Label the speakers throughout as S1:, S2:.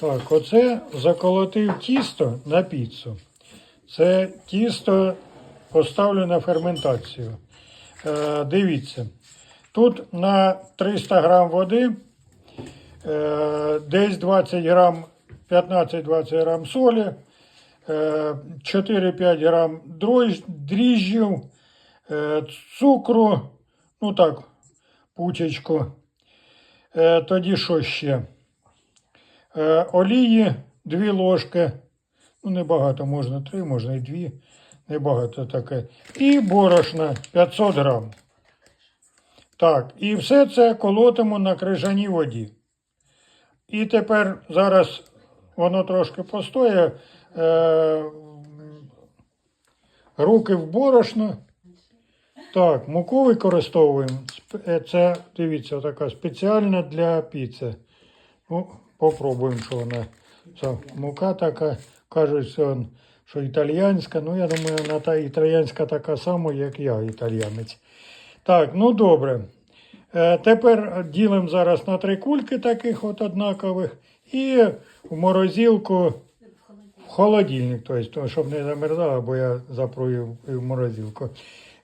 S1: Так, оце заколотив тісто на піцу. Це тісто поставлю на ферментацію. Е, дивіться, тут на 300 грам води е, десь 20 грам, 15-20 грам солі, е, 4-5 грам дріжджів, е, цукру, ну так, пучечку. Е, тоді що ще? Е, олії 2 ложки. Ну, небагато, можна 3, можна і 2. Небагато таке. І борошна 500 грам. Так, і все це колотимо на крижаній воді. І тепер зараз воно трошки постоє. Е, руки в борошно. Так, муку використовуємо. Е, Це, дивіться, така спеціальна для піци. Попробуємо, що вона. Це мука така, кажуть, що італіянська. Ну, я думаю, вона та італіянська така сама, як я, італіянець. Так, ну добре. Е, тепер ділимо зараз на три кульки таких от однакових і в морозилку, в холодильник, тобто, щоб не замерзало, бо я запрую в морозилку.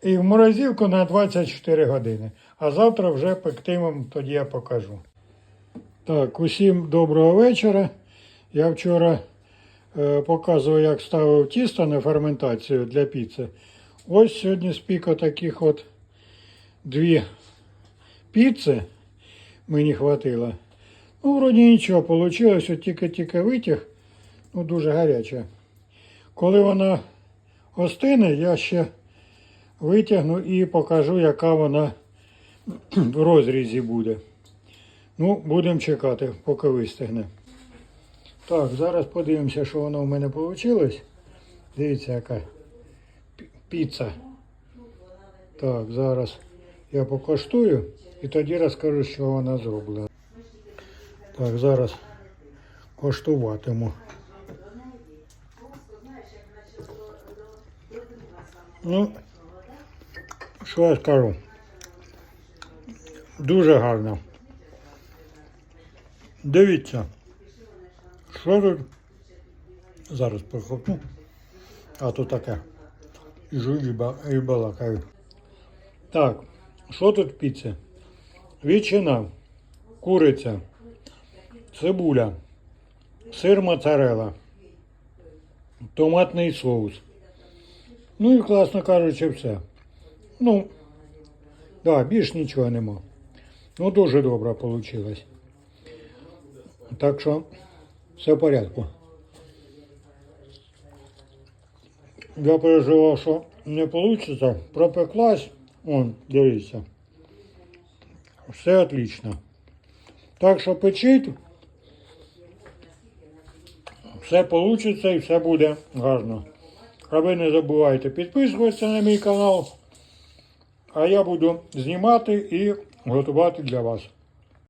S1: І в морозилку на 24 години. А завтра вже пектимом тоді я покажу. Так, усім доброго вечора. Я вчора е, показував, як ставив тісто на ферментацію для піци. Ось сьогодні спік отаких от дві піци мені хватило. Ну, вроді нічого вийшло, от тільки-тільки витяг, ну дуже гаряче. Коли вона остине, я ще витягну і покажу, яка вона в розрізі буде. Ну, будемо чекати, поки вистигне. Так, зараз подивимося, що воно в мене вийшло. Дивіться, яка піца. Так, зараз я покоштую і тоді розкажу, що вона зроблена. Так, зараз коштуватиму. Ну, що я скажу? Дуже гарно. Дивіться, що тут зараз прихопну. А то таке. І жую і балакаю. Так, що тут в піці? Ветчина, куриця, цибуля, сир моцарелла, томатний соус. Ну і, класно кажучи, все. Ну, да, більш нічого нема. Ну, дуже добре вийшло. Так що все в порядку. Я переживав, що не вийде. Пропеклась. Вон, дивіться. Все отлично. Так що печіть. Все вийде і все буде гарно. А ви не забувайте підписуватися на мій канал. А я буду знімати і готувати для вас.